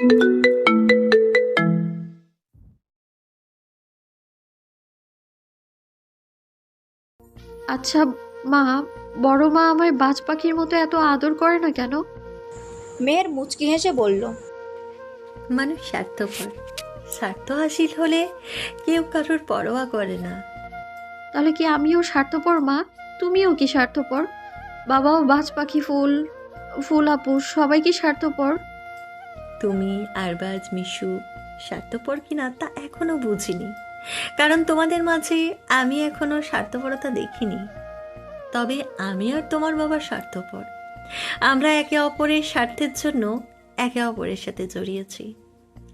আচ্ছা মা বড় মা আমায় বাজ পাখির মতো এত আদর করে না কেন? মেয়ের মুচকি হেসে বলল মানুষ স্বার্থপর। স্বার্থ হাসিল হলে কেউ কারোর পরোয়া করে না। তাহলে কি আমিও স্বার্থপর মা? তুমিও কি স্বার্থপর? বাবাও বাজ পাখি ফুল ফুল আপু সবাই কি স্বার্থপর? তুমি, আরবাজ, মিশু, স্বার্থপর কিনা তা এখনও বুঝিনি। কারণ তোমাদের মাঝে আমি এখনও স্বার্থপরতা দেখিনি। তবে আমি আর তোমার বাবা স্বার্থপর। আমরা একে অপরের স্বার্থের জন্য একে অপরের সাথে জড়িয়েছি।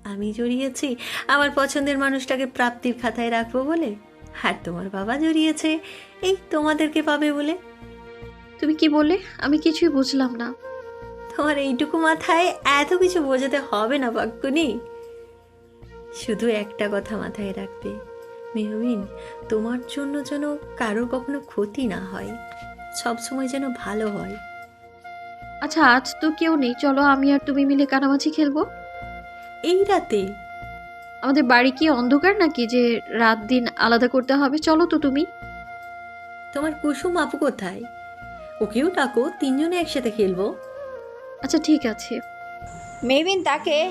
আমি জড়িয়েছি আমার পছন্দের মানুষটাকে প্রাপ্তির খাতায় রাখব বলে, আর তোমার বাবা জড়িয়েছে, এই তোমাদেরকে পাবে বলে। তুমি কি বললে? আমি কিছুই বুঝলাম না। তোমার এইটুকু মাথায় এত কিছু বোঝাতে হবে না বাক্যনি শুধু একটা কথা মাথায় রাখবে। মেহবিন তোমার জন্য যেন কারোর কখনো ক্ষতি না হয় সব সময় যেন ভালো হয়। আচ্ছা আজ তো কেউ নেই। চলো আমি আর তুমি মিলে কানামাছি খেলব। এই রাতে? আমাদের বাড়ি কি অন্ধকার নাকি যে রাত দিন আলাদা করতে হবে? চলো তো তুমি। তোমার কুসুম আপু কোথায়? ওকেও ডাকো তিনজনে একসাথে খেলব। আচ্ছা ঠিক আছে। মেহবিন তাকে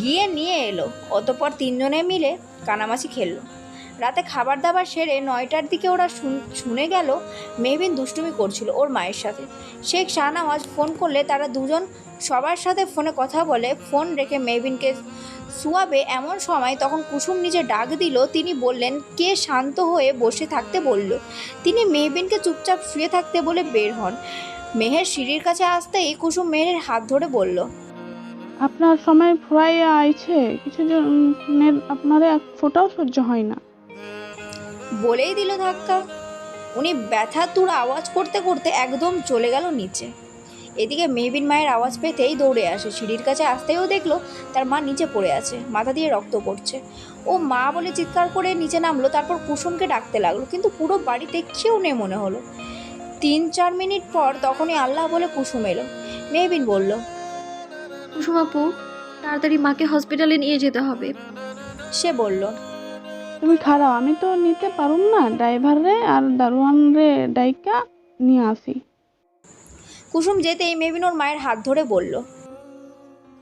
গিয়ে নিয়ে এলো। অতপর তিনজনে মিলে কানামাছি খেললো। রাতে খাবার দাবার সেরে নয়টার দিকে ওরা শুন- শুনে গেল মেহবিন দুষ্টুমি করছিল ওর মায়ের সাথে। শেখ শাহনামাজ ফোন করলে তারা দুজন সবার সাথে ফোনে কথা বলে, ফোন রেখে মেহবিনকে শুয়াবে এমন সময় তখন কুসুম নিজে ডাক দিল, তিনি বললেন, কে শান্ত হয়ে বসে থাকতে বলল? তিনি মেহবিনকে চুপচাপ শুয়ে থাকতে বলে বের হন। মেহের সিঁড়ির কাছে আসতেই কুসুম মেহের হাত ধরে বলল আপনার সময় ফুরাইয়া আইছে কিছু জনের আপনার এক ফোটাও সহ্য হয় না। বলেই দিল ধাক্কা। উনি ব্যথা তুর আওয়াজ করতে করতে একদম চলে গেল নিচে। এদিকে মেহবিন মায়ের আওয়াজ পেতেই দৌড়ে আসে। সিঁড়ির কাছে আসতেও দেখল তার মা নিচে পড়ে আছে মাথা দিয়ে রক্ত পড়ছে। ও মা বলে চিৎকার করে নিচে নামলো তারপর কুসুমকে ডাকতে লাগল কিন্তু পুরো বাড়িতে কেউ নেই মনে হলো। তিন চার মিনিট পর তখনই আল্লাহ বলে কুসুম এলো। মেহবিন বলল কুসুম আপু তাড়াতাড়ি মাকে হসপিটালে নিয়ে যেতে হবে। সে বলল তুমি খারাপ আমি তো নিতে পারুম না। ড্রাইভার রে আর দারোয়ান রে ডাইকা নিয়ে আসি। কুসুম যেতেই মেবিন ওর মায়ের হাত ধরে বলল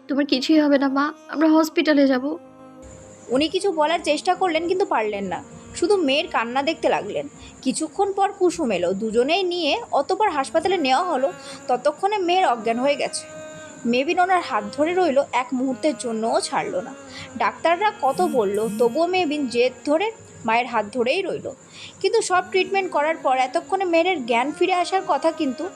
তোমার কিছুই হবে না মা আমরা হসপিটালে যাব। উনি কিছু বলার চেষ্টা করলেন কিন্তু পারলেন না। শুধু মেয়ের কান্না দেখতে লাগলেন। কিছুক্ষণ পর কুসুম এলো। দুজনেই নিয়ে অতপর হাসপাতালে নেওয়া হলো। ততক্ষণে মেয়ের অজ্ঞান হয়ে গেছে। মেবিন ওনার হাত ধরে রইল, এক মুহূর্তের জন্যও ছাড়লো না। ডাক্তাররা কত বলল, তবুও মেবিন জেদ ধরে মায়ের হাত ধরেই রইল। কিন্তু সব ট্রিটমেন্ট করার পর এতক্ষণে মেয়ের জ্ঞান ফিরে আসার কথা কিন্তু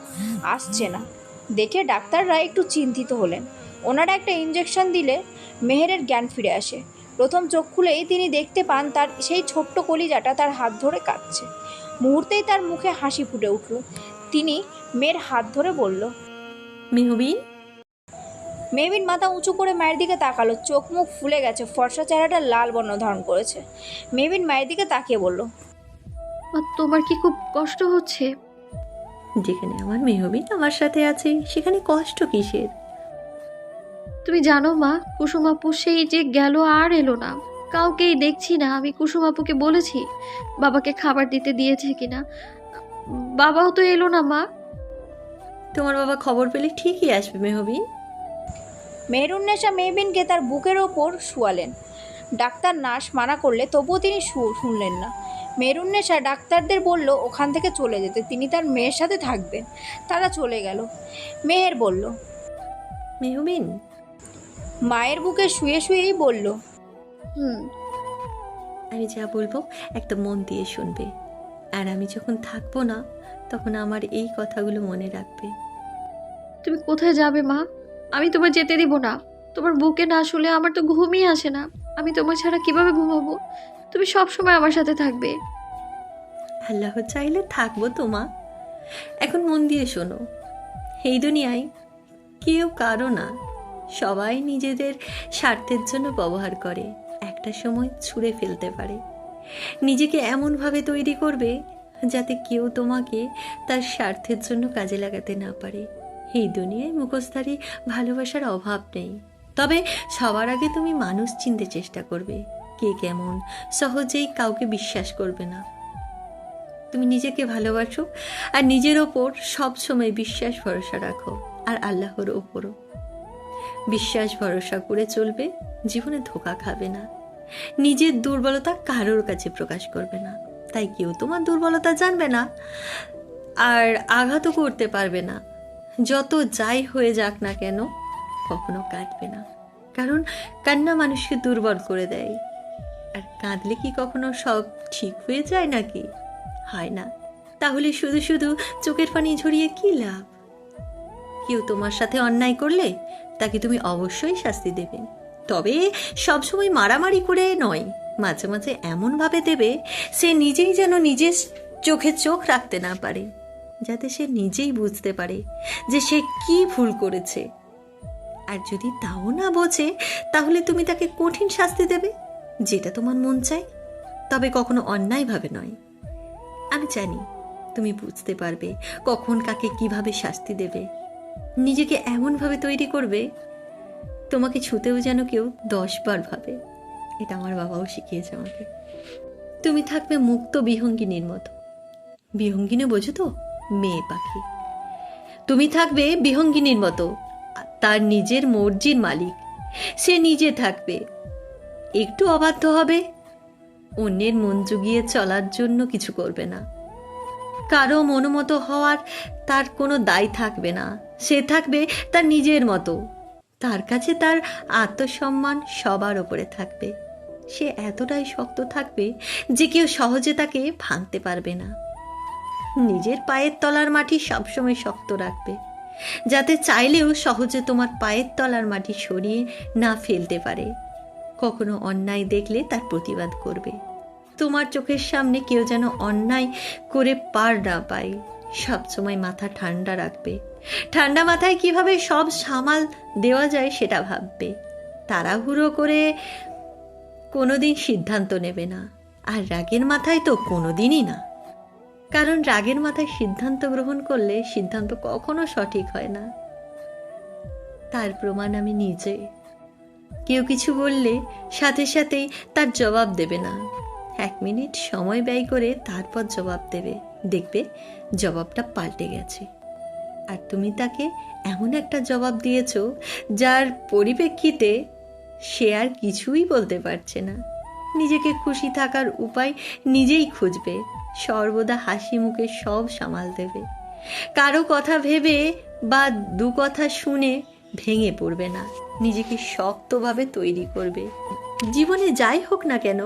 আসছে না। দেখে ডাক্তাররা একটু চিন্তিত হলেন। ওনারা একটা ইঞ্জেকশন দিলে মেহেরের জ্ঞান ফিরে আসে। প্রথম চোখ খুলেই তিনি দেখতে পান তার সেই ছোট্ট কলিজাটা তার হাত ধরে কাঁদছে মুহূর্তেই তার মুখে হাসি ফুটে উঠল। তিনি মেয়ের হাত ধরে বলল মেহবিন? মেবিন মাথা উঁচু করে মায়ের দিকে তাকালো। চোখ মুখ ফুলে গেছে। ফর্সা চেহারাটা লাল বর্ণ ধারণ করেছে। মেবিন মায়ের দিকে তাকিয়ে বলল মা তোমার কি খুব কষ্ট হচ্ছে? যেখানে আমার মেহবিন আমার সাথে আছে সেখানে কষ্ট কিসের? তুমি জানো মা কুসুম আপু সেই যে গেল আর এলো না। কাউকেই দেখছি না আমি কুসুম আপুকে বলেছি বাবাকে খাবার দিতে দিয়েছে কিনা। বাবাও তো এলো না মা। তোমার বাবা খবর পেলে ঠিকই আসবে মেহবিন মেহরুন্নেশা মেহবিনকে তার বুকের ওপর শুয়ালেন। ডাক্তার নার্স মানা করলে তবুও তিনি শু- শুনলেন না। মেহরুন্নেশা ডাক্তারদের বলল ওখান থেকে চলে যেতে। তিনি তার মেয়ের সাথে থাকবেন। তারা চলে গেল। মেহের বলল মেহবিন মায়ের বুকে শুয়ে শুয়েই বলল হুম। আমি যা বলব একটা মন দিয়ে শুনবে। আর আমি যখন থাকব না তখন আমার এই কথাগুলো মনে রাখবে। তুমি কোথায় যাবে মা? আমি তোমার যেতে দিব না। তোমার বুকে না শুলে আমার তো ঘুমই আসে না। আমি তোমার ছাড়া কীভাবে ঘুমাবো? তুমি সব সময় আমার সাথে থাকবে। আল্লাহ চাইলে থাকব তোমা এখন মন দিয়ে শোনো। এই দুনিয়ায় কেউ কারও না। সবাই নিজেদের স্বার্থের জন্য ব্যবহার করে। একটা সময় ছুঁড়ে ফেলতে পারে। নিজেকে এমনভাবে তৈরি করবে যাতে কেউ তোমাকে তার স্বার্থের জন্য কাজে লাগাতে না পারে। এই দুনিয়ায় মুখোশধারী ভালোবাসার অভাব নেই। তবে সবার আগে তুমি মানুষ চিনতে চেষ্টা করবে। কে কেমন, সহজেই কাউকে বিশ্বাস করবে না। তুমি নিজেকে ভালোবাসো আর নিজের ওপর সবসময় বিশ্বাস ভরসা রাখো আর আল্লাহর ওপরও। বিশ্বাস, ভরসা করে চলবে, জীবনে ধোকা খাবে না। নিজের দুর্বলতা কারোর কাছে প্রকাশ করবে না। তাই কেউ তোমার দুর্বলতা জানবে না আর আঘাতও করতে পারবে না। যত যাই হয়ে যাক না কেন, কখনো কাঁদবে না। কারণ কান্না মানুষকে দুর্বল করে দেয়। আর কাঁদলে কি কখনো সব ঠিক হয়ে যায় নাকি? হয় না। তাহলে শুধু শুধু চোখের পানি ঝরিয়ে কি লাভ? কেউ তোমার সাথে অন্যায় করলে তাকে তুমি অবশ্যই শাস্তি দেবে। তবে সবসময় মারামারি করে নয়, মাঝে মাঝে এমনভাবে দেবে, সে নিজেই যেন নিজের চোখে চোখ রাখতে না পারে, যাতে সে নিজেই বুঝতে পারে যে সে কি ভুল করেছে। আর যদি তাও না বোঝে, তাহলে তুমি তাকে কঠিন শাস্তি দেবে, যেটা তোমার মন চায়, তবে কখনো অন্যায়ভাবে নয়। আমি জানি তুমি বুঝতে পারবে কখন কাকে কীভাবে শাস্তি দেবে। নিজেকে এমনভাবে তৈরি করবে, তোমাকে ছুতেও যেন কেউ দশ বার ভাবে। এটা আমার বাবাও শিখিয়েছে আমাকে। তুমি থাকবে মুক্ত বিহঙ্গিনীর মতো। বিহঙ্গিনী বোঝো তো? মেয়ে পাখি। তুমি থাকবে বিহঙ্গিনীর মতো। তার নিজের মর্জির মালিক। সে নিজে থাকবে। একটু অবাধ্য হবে। অন্যের মন জুগিয়ে চলার জন্য কিছু করবে না। কারও মনোমতো হওয়ার তার কোনো দায় থাকবে না। সে থাকবে তার নিজের মতো। তার কাছে তার আত্মসম্মান সবার ওপরে থাকবে। সে এতটাই শক্ত থাকবে যে কেউ সহজে তাকে ভাঙতে পারবে না। নিজের পায়ের তলার মাটি সবসময় শক্ত রাখবে, যাতে চাইলেও সহজে তোমার পায়ের তলার মাটি সরিয়ে না ফেলতে পারে। কখনো অন্যায় দেখলে তার প্রতিবাদ করবে। তোমার চোখের সামনে কেউ যেন অন্যায় করে পার না পায়। সবসময় মাথা ঠান্ডা রাখবে। ঠান্ডা মাথায় কীভাবে সব সামাল দেওয়া যায় সেটা ভাববে। তাড়াহুড়ো করে কোনোদিন সিদ্ধান্ত নেবে না। আর রাগের মাথায় তো কোনোদিনই না। কারণ রাগের মাথায় সিদ্ধান্ত গ্রহণ করলে সিদ্ধান্ত কখনো সঠিক হয় না। তার প্রমাণ আমি নিজে। কেউ কিছু বললে সাথে সাথেই তার জবাব দেবে না। এক মিনিট সময় ব্যয় করে তারপর জবাব দেবে। দেখবে জবাবটা পাল্টে গেছে। আর তুমি তাকে এমন একটা জবাব দিয়েছ যার পরিপ্রেক্ষিতে সে আর কিছুই বলতে পারছে না। নিজেকে খুশি থাকার উপায় নিজেই খুঁজবে, সর্বদা হাসি মুখে সব সামাল দেবে। কারও কথা ভেবে বা দু কথা শুনে ভেঙে পড়বে না, নিজেকে শক্তভাবে তৈরি করবে। জীবনে যাই হোক না কেন,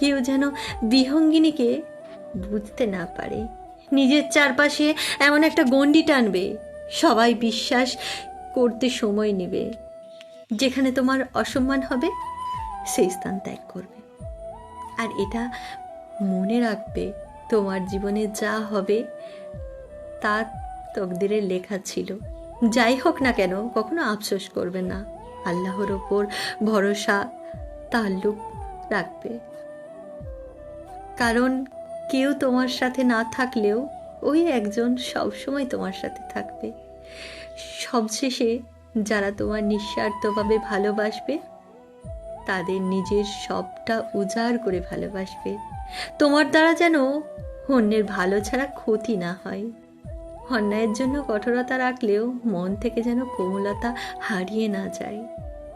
কেউ যেন বিহঙ্গিনীকে বুঝতে না পারে। নিজের চারপাশে এমন একটা গণ্ডি টানবে, সবাই বিশ্বাস করতে সময় নেবে। যেখানে তোমার অসম্মান হবে, সেই স্থান ত্যাগ করবে। আর এটা মনে রাখবে, তোমার জীবনে যা হবে, তা তকদিরের লেখা ছিল। যাই হোক না কেন, কখনো আফসোস করবে না। আল্লাহর ওপর ভরসা তাল্লুক রাখবে। কারণ কেউ তোমার সাথে না থাকলেও ওই একজন সবসময় তোমার সাথে থাকবে। সবশেষে যারা তোমার নিঃস্বার্থভাবে ভালোবাসবে, তাদের নিজের সবটা উজাড় করে ভালোবাসবে। তোমার দ্বারা যেন অন্যের ভালো ছাড়া ক্ষতি না হয়। অন্যায়ের জন্য কঠোরতা রাখলেও মন থেকে যেন কোমলতা হারিয়ে না যায়।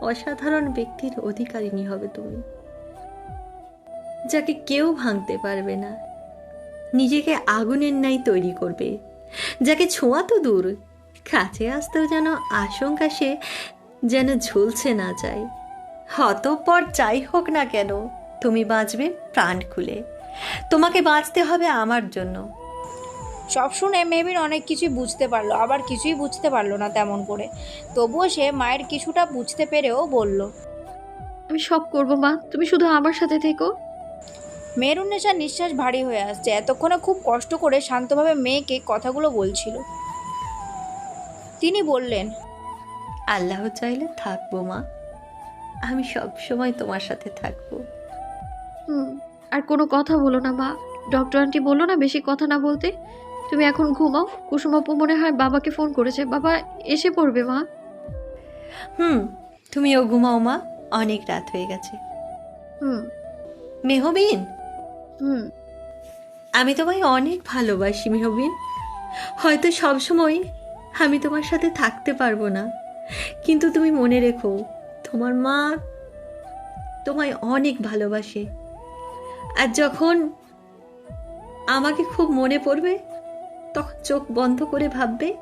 অসাধারণ ব্যক্তির অধিকারিণী হবে তুমি, যাকে কেউ ভাঙতে পারবে না। নিজেকে আগুনের ন্যায় তৈরি করবে। যাকে ছোঁয়া তো দূর কাছে আসতেও যেন আশঙ্কা সে যেন ঝুলছে না যায়। হতপর যাই হোক না কেন তুমি বাঁচবে প্রাণ খুলে। তোমাকে বাঁচতে হবে আমার জন্য। সব শুনে মেবিন অনেক কিছুই বুঝতে পারল আবার কিছুই বুঝতে পারল না তেমন করে। তবুও সে মায়ের কিছুটা বুঝতে পেরেও বলল আমি সব করব মা তুমি শুধু আমার সাথে থেকো। মেরুন্নেশার নিঃশ্বাস ভারী হয়ে আসছে। এতক্ষণে খুব কষ্ট করে শান্তভাবে মেয়েকে কথাগুলো বলছিল। তিনি বললেন আল্লাহ চাইলে থাকব মা। আমি সব সময় তোমার সাথে থাকব। হুম আর কোনো কথা বলো না মা। ডক্টর আন্টি বলল না বেশি কথা না বলতে? তুমি এখন ঘুমাও। কুসুম আপু মনে হয় বাবাকে ফোন করেছে। বাবা এসে পড়বে মা। হুম তুমিও ঘুমাও মা। অনেক রাত হয়ে গেছে। হুম। মেহবিন হুম। আমি তোমায় অনেক ভালোবাসি মেহবিন। হয়তো সবসময় আমি তোমার সাথে থাকতে পারব না। কিন্তু তুমি মনে রেখো তোমার মা তোমায় অনেক ভালোবাসে। আর যখন আমাকে খুব মনে পড়বে তখন চোখ বন্ধ করে ভাববে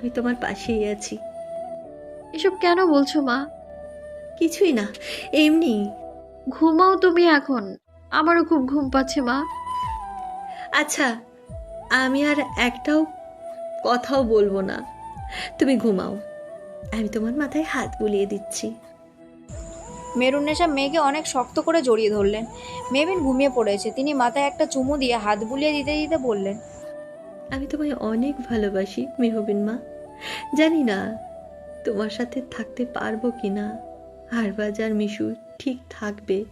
আমি তোমার পাশেই আছি। এসব কেন বলছো মা? কিছুই না এমনি। ঘুমাও তুমি এখন। আমারও খুব ঘুম পাচ্ছে মা। আচ্ছা আমি আর একটাও কথাও বলব না। তুমি ঘুমাও। আমি তোমার মাথায় হাত বুলিয়ে দিচ্ছি। মেরুন্নেশা মেয়েকে অনেক শক্ত করে জড়িয়ে ধরলেন। মেবিন ঘুমিয়ে পড়েছে। তিনি মাথায় একটা চুমু দিয়ে হাত বুলিয়ে দিতে দিতে বললেন আমি তোমায় অনেক ভালোবাসি মেহবিন মা। জানি না তোমার সাথে থাকতে পারব কি না হারবাজ আর মিশু ঠিক থাকবে।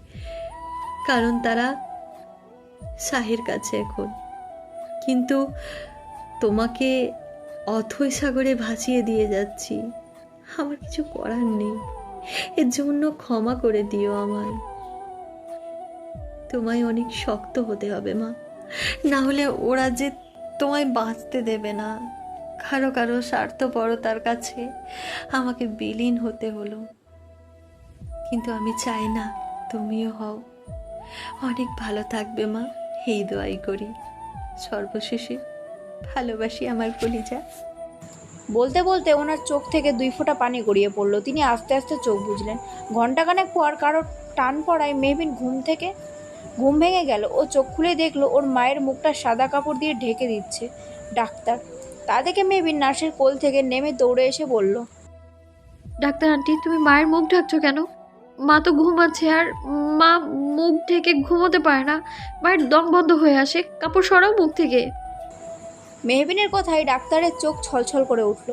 কারণ তারা শাহের কাছে এখন। কিন্তু তোমাকে অথৈ সাগরে ভাসিয়ে দিয়ে যাচ্ছি। আমার কিছু করার নেই। এর জন্য ক্ষমা করে দিও আমায়। তোমায় অনেক শক্ত হতে হবে, মা। না হলে ওরা যে তোমায় বাঁচতে দেবে না। কারও কারও স্বার্থপরতার কাছে আমাকে বিলীন হতে হলো। কিন্তু আমি চাই না, তুমিও হও। অনেক ভালো থাকবে মা এই দোয়াই করি। সর্বশেষে ভালোবাসি আমার কলিজা। বলতে বলতে ওনার চোখ থেকে দুই ফোঁটা পানি গড়িয়ে পড়ল। তিনি আস্তে আস্তে চোখ বুঝলেন ঘন্টাখানেক পর কারও টান পড়ায় মেহবিন ঘুম থেকে ঘুম ভেঙে গেল। ও চোখ খুলে দেখল ওর মায়ের মুখটা সাদা কাপড় দিয়ে ঢেকে দিচ্ছে ডাক্তার। তা দেখে মেহবিন নার্সের কোল থেকে নেমে দৌড়ে এসে বলল ডাক্তার আন্টি তুমি মায়ের মুখ ঢাকছো কেন? মা তো ঘুমাচ্ছে আর মা মুখ ঢেকে ঘুমোতে পারে না। মায়ের দম বন্ধ হয়ে আসে কাপড় সরাও মুখ থেকে। মেহবিনের কথায় ডাক্তারের চোখ ছলছল করে উঠল।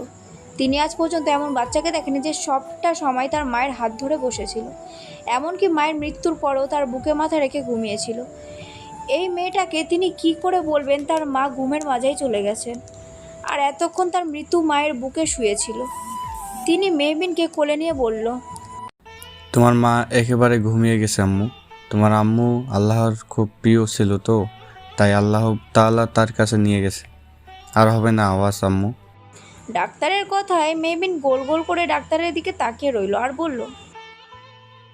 তিনি আজ পর্যন্ত এমন বাচ্চাকে দেখেনি যে সবটা সময় তার মায়ের হাত ধরে বসেছিল। এমনকি মায়ের মৃত্যুর পরও তার বুকে মাথা রেখে ঘুমিয়েছিল। এই মেয়েটাকে তিনি কি করে বলবেন তার মা ঘুমের মাঝেই চলে গেছেন। আর এতক্ষণ তার মৃত্যু মায়ের বুকে শুয়েছিল। তিনি মেহবিনকে কোলে নিয়ে বলল তোমার মা একেবারে ঘুমিয়ে গেছে আম্মু। তোমার আম্মু আল্লাহর খুব প্রিয় ছিল তো তাই আল্লাহ তাআলা তার কাছে নিয়ে গেছে। আর হবে না আওয়াজ আম্মু। ডাক্তারের কথায় মেহবিন গোল গোল করে ডাক্তারের দিকে তাকিয়ে রইল আর বলল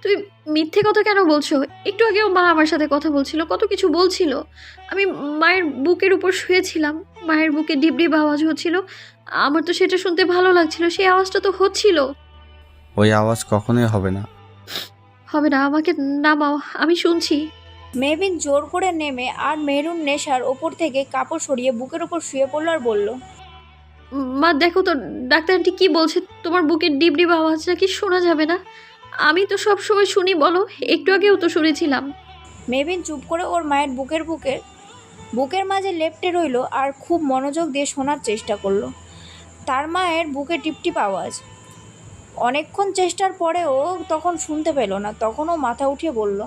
তুই মিথ্যে কথা কেন বলছো? একটু আগেও মা আমার সাথে কথা বলছিল কত কিছু বলছিল। আমি মায়ের বুকের উপর শুয়েছিলাম মায়ের বুকে ডিপ ডিপ আওয়াজ হচ্ছিল। আমার তো সেটা শুনতে ভালো লাগছিল সেই আওয়াজটা তো হচ্ছিল। ওই আওয়াজ কখনোই হবে না। হবে না আমাকে নামাও আমি শুনছি। মেহবিন জোর করে নেমে আর মেরুন নেশার ওপর থেকে কাপড় সরিয়ে বুকের ওপর শুয়ে পড়ল আর বলল মা দেখো তো ডাক্তার আন্টি কি বলছে? তোমার বুকের ডিপ ডিপ আওয়াজ নাকি শোনা যাবে না? আমি তো সব সময় শুনি বলো একটু আগেও তো শুনেছিলাম। মেবিন চুপ করে ওর মায়ের বুকের বুকের বুকের মাঝে লেপটে রইল আর খুব মনোযোগ দিয়ে শোনার চেষ্টা করল। তার মায়ের বুকে টিপটিপ আওয়াজ। অনেকক্ষণ চেষ্টার পরেও তখন শুনতে পেল না তখনও মাথা উঠিয়ে বলল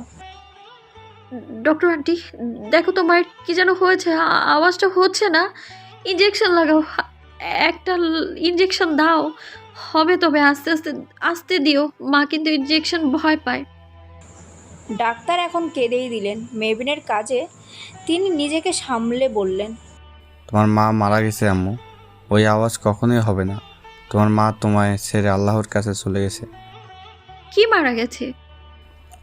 ডক্টর আন্টি দেখো তো মায়ের কি যেন হয়েছে আওয়াজটা হচ্ছে না। ইঞ্জেকশন লাগাও একটা ইঞ্জেকশন দাও হবে তবে আস্তে আস্তে আস্তে দিও মা কিন্তু ইঞ্জেকশন ভয় পায়। ডাক্তার এখন কেঁদেই দিলেন মেবিনের কাজে তিনি নিজেকে সামলে বললেন তোমার মা মারা গেছে আম্মু ওই আওয়াজ কখনোই হবে না। তোমার মা তোমায় ছেড়ে আল্লাহর কাছে চলে গেছে। কি মারা গেছে?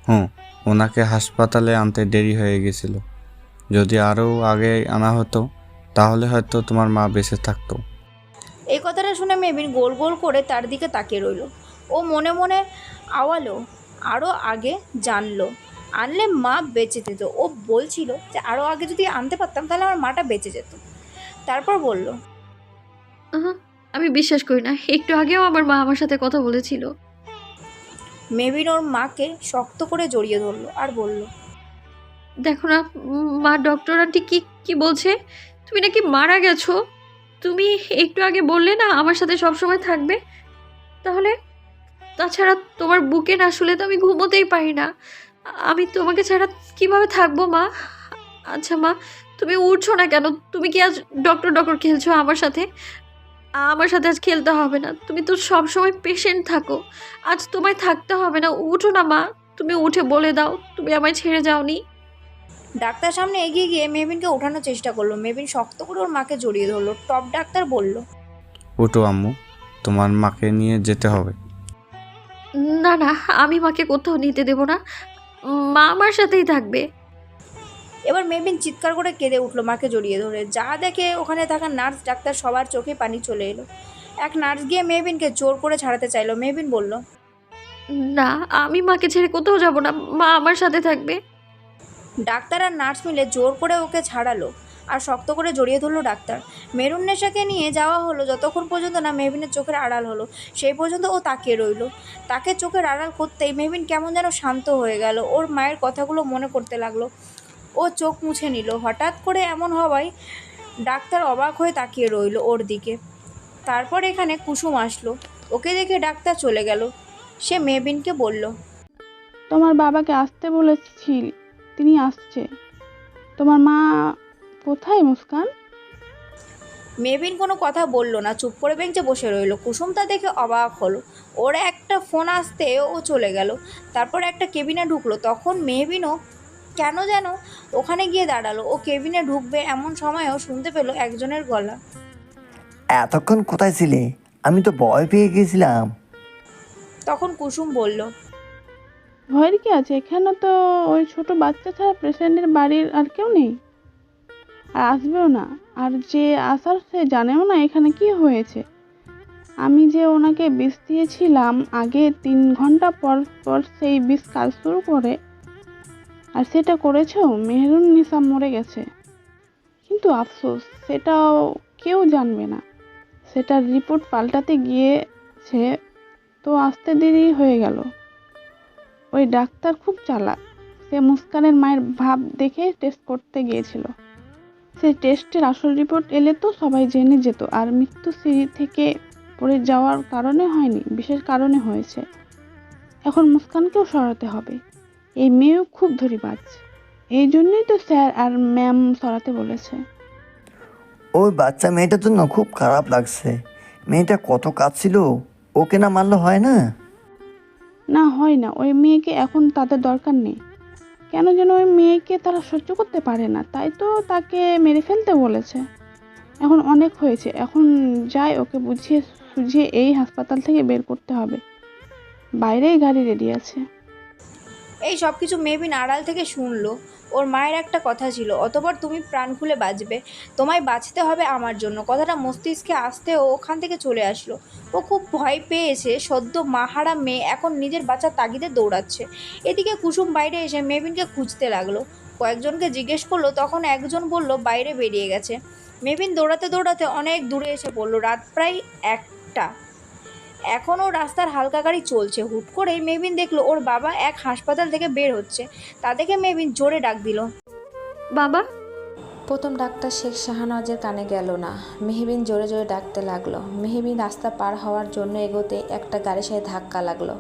হুম ওনাকে হাসপাতালে আনতে দেরি হয়ে গেছিল। যদি আরও আগে আনা হতো তাহলে হয়তো তোমার মা বেঁচে থাকতো। এই কথাটা শুনে মেবিন গোল গোল করে তার দিকে তাকিয়ে রইল। ও মনে মনে আওয়ালো আরও আগে জানলো আনলে মা বেঁচে যেত। ও বলছিল যে আরও আগে যদি আনতে পারতাম তাহলে আমার মাটা বেঁচে যেত। তারপর বলল আমি বিশ্বাস করি না একটু আগেও আমার মা আমার সাথে কথা বলেছিল। মেবিন ওর মাকে শক্ত করে জড়িয়ে ধরলো আর বলল দেখো না মা ডক্টর আন্টি কি কি বলছে? তুমি নাকি মারা গেছো? তুমি একটু আগে বললে না আমার সাথে সব সময় থাকবে? তাহলে তাছাড়া তোমার বুকে না শুলে তো আমি ঘুমোতেই পারি না। আমি তোমাকে ছাড়া কীভাবে থাকব মা? আচ্ছা মা তুমি উঠছো না কেন? তুমি কি আজ ডক্টর ডক্টর খেলছো আমার সাথে? আমার সাথে আজ খেলতে হবে না। তুমি তো সবসময় পেশেন্ট থাকো। আজ তোমায় থাকতে হবে না। উঠো না মা। তুমি উঠে বলে দাও। তুমি আমায় ছেড়ে যাওনি। ডাক্তার সামনে এগিয়ে গিয়ে মেবিনকে ওঠানোর চেষ্টা করল। মেবিন শক্ত করে ওর মাকে জড়িয়ে ধরলো। টপ ডাক্তার বলল ওটো আম্মু। তোমার মাকে নিয়ে যেতে হবে। না না আমি মাকে কোথাও নিতে দেবো না। মা আমার সাথেই থাকবে। এবার মেবিন চিৎকার করে কেঁদে উঠল মাকে জড়িয়ে ধরে। যা দেখে ওখানে থাকা নার্স ডাক্তার সবার চোখে পানি চলে এলো। এক নার্স গিয়ে মেহবিনকে জোর করে ছাড়াতে চাইলো। মেবিন বলল না আমি মাকে ছেড়ে কোথাও যাব না। মা আমার সাথে থাকবে। ডাক্তার আর নার্স মিলে জোর করে ওকে ছাড়ালো আর শক্ত করে জড়িয়ে ধরলো ডাক্তার। মেরুন নেশাকে নিয়ে যাওয়া হলো যতক্ষণ পর্যন্ত না মেহবিনের চোখের আড়াল হলো সেই পর্যন্ত ও তাকিয়ে রইল। তাকে চোখের আড়াল করতেই মেবিন কেমন যেন শান্ত হয়ে গেল। ওর মায়ের কথাগুলো মনে করতে লাগল। ও চোখ মুছে নিল। হঠাৎ করে এমন হওয়ায় ডাক্তার অবাক হয়ে তাকিয়ে রইল ওর দিকে। তারপর এখানে কুসুম আসলো। ওকে দেখে ডাক্তার চলে গেল। সে মেহবিনকে বলল তোমার বাবাকে আসতে বলেছি তিনি আসছে। তোমার মা কোথায় মুস্কান? মেবিন কোনো কথা বলল না চুপ করে বেঞ্চে বসে রইল। কুসুম তা দেখে অবাক হলো। ওর একটা ফোন আসতে ও চলে গেল। তারপর একটা কেবিনে ঢুকলো। তখন মেহবিনও কেন যেন ওখানে গিয়ে দাঁড়াল। ও কেবিনে ঢুকবে এমন সময়ও শুনতে পেল একজনের গলা। এতক্ষণ কোথায় ছিলে? আমি তো ভয় পেয়ে গেছিলাম। তখন কুসুম বলল ভয়ের কি আছে? এখানে তো ওই ছোট বাচ্চা ছাড়া পেশেন্টের বাড়ির আর কেউ নেই। আর আসবেও না। আর যে আসার সে জানেও না এখানে কি হয়েছে। আমি যে ওনাকে বিষ দিয়েছিলাম আগে তিন ঘণ্টা পর পর সেই বিষ কাজ শুরু করে আর সেটা করেছ? মেহরুন নিসা মরে গেছে। কিন্তু আফসোস, সেটাও কেউ জানবে না। সেটার রিপোর্ট পাল্টাতে গিয়েছে তো আসতে দেরি হয়ে গেল। ওই ডাক্তার খুব চালাক। সে মুস্কানের মায়ের ভাব দেখে টেস্ট করতে গিয়েছিল। সে টেস্টের আসল রিপোর্ট এলে তো সবাই জেনে যেত আর মৃত্যু সিঁড়ি থেকে পড়ে যাওয়ার কারণে হয়নি, বিশেষ কারণে হয়েছে। এখন মুস্কানকেও সরাতে হবে। এই মেয়েও খুব ধরিবাজ। এই জন্যই তো স্যার আর ম্যাম সরাতে বলেছে। ওই বাচ্চা মেয়েটার জন্য খুব খারাপ লাগছে। মেয়েটা কত কাঁদছিল ওকে না মানলে হয় না? না হয় না। ওই মেয়েকে এখন তাদের দরকার নেই। কেন যেন ওই মেয়েকে তারা সহ্য করতে পারে না। তাই তো তাকে মেরে ফেলতে বলেছে। এখন অনেক হয়েছে। এখন যাই ওকে বুঝিয়ে সুঝিয়ে এই হাসপাতাল থেকে বের করতে হবে। বাইরেই গাড়ি রেডি আছে। এই সব কিছু মেবিন আড়াল থেকে শুনলো। ওর মায়ের একটা কথা ছিল অতবার তুমি প্রাণ খুলে বাঁচবে। তোমায় বাঁচতে হবে আমার জন্য। কথাটা মস্তিষ্কে আসতে ও ওখান থেকে চলে আসলো। ও খুব ভয় পেয়েছে, সদ্য মাহারা মেয়ে এখন নিজের বাচ্চার তাগিদে দৌড়াচ্ছে। এদিকে কুসুম বাইরে এসে মেবিনকে খুঁজতে লাগল। কয়েকজনকে জিজ্ঞেস করল, তখন একজন বলল, বাইরে বেরিয়ে গেছে। মেবিন দৌড়াতে দৌড়াতে অনেক দূরে এসে পড়ল, রাত প্রায় একটা। এখনও রাস্তার হালকা গাড়ি চলছে। হুট করেই মেবিন দেখল ওর বাবা এক হাসপাতাল থেকে বের হচ্ছে। তা দেখে মেবিন জোরে ডাক দিল। বাবা? প্রথম ডাক্তার শেখ শাহনওয়াজের কানে গেল না। মেহবিন জোরে জোরে ডাকতে লাগল। মেহবিন রাস্তা পার হওয়ার জন্য এগোতে একটা গাড়ির সাথে ধাক্কা লাগল।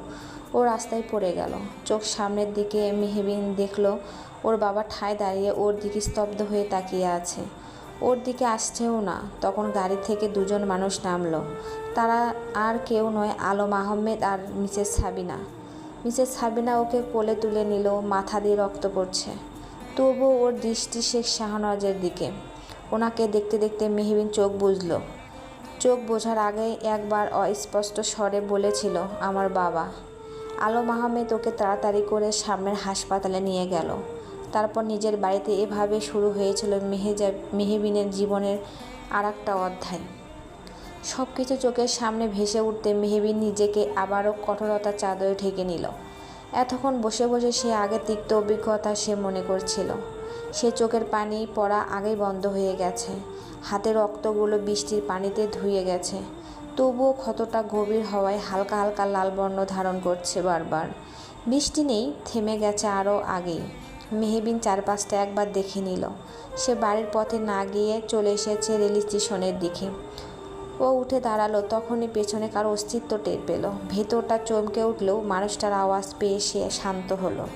ও রাস্তায় পড়ে গেল। চোখ সামনের দিকে মেহবিন দেখল ওর বাবা ঠায় দাঁড়িয়ে ওর দিকে স্তব্ধ হয়ে তাকিয়ে আছে। ওর দিকে আসছেও না। তখন গাড়ি থেকে দুজন মানুষ নামলো। তারা আর কেউ নয়, আলম আহমেদ আর মিসেস সাবিনা। মিসেস সাবিনা ওকে কোলে তুলে নিল, মাথা দিয়ে রক্ত পড়ছে। তবু ওর দৃষ্টি শেখ শাহনওয়াজের দিকে। ওনাকে দেখতে দেখতে মেহবিন চোখ বুঝলো চোখ বোঝার আগে একবার অস্পষ্ট স্বরে বলেছিল, আমার বাবা। আলম আহমেদ ওকে তাড়াতাড়ি করে সামনের হাসপাতালে নিয়ে গেল। তারপর নিজের বাড়িতে এভাবে শুরু হয়েছিল মেহেজা, মেহবিনের জীবনের আর একটা অধ্যায়। সব কিছু চোখের সামনে ভেসে উঠতে মেহবিন নিজেকে আবারও কঠোরতার চাদরে ঢেকে নিল। এতক্ষণ বসে বসে সে আগে তিক্ত অভিজ্ঞতা সে মনে করছিল। সে চোখের পানি পড়া আগেই বন্ধ হয়ে গেছে। হাতের রক্তগুলো বৃষ্টির পানিতে ধুয়ে গেছে। তবুও ক্ষতটা গভীর হওয়ায় হালকা হালকা লাল বর্ণ ধারণ করছে বারবার। বৃষ্টি নেই, থেমে গেছে আরও আগেই। মেহবিন চারপাশটা একবার দেখে নিল। সে বাড়ির পথে না গিয়ে চলে এসেছে রেল স্টেশনের দিকে। ও উঠে দাঁড়াল, তখনই পেছনে কারও অস্তিত্ব টের পেল। ভেতরটা চমকে উঠলেও মানুষটার আওয়াজ পেয়ে সে শান্ত হলো।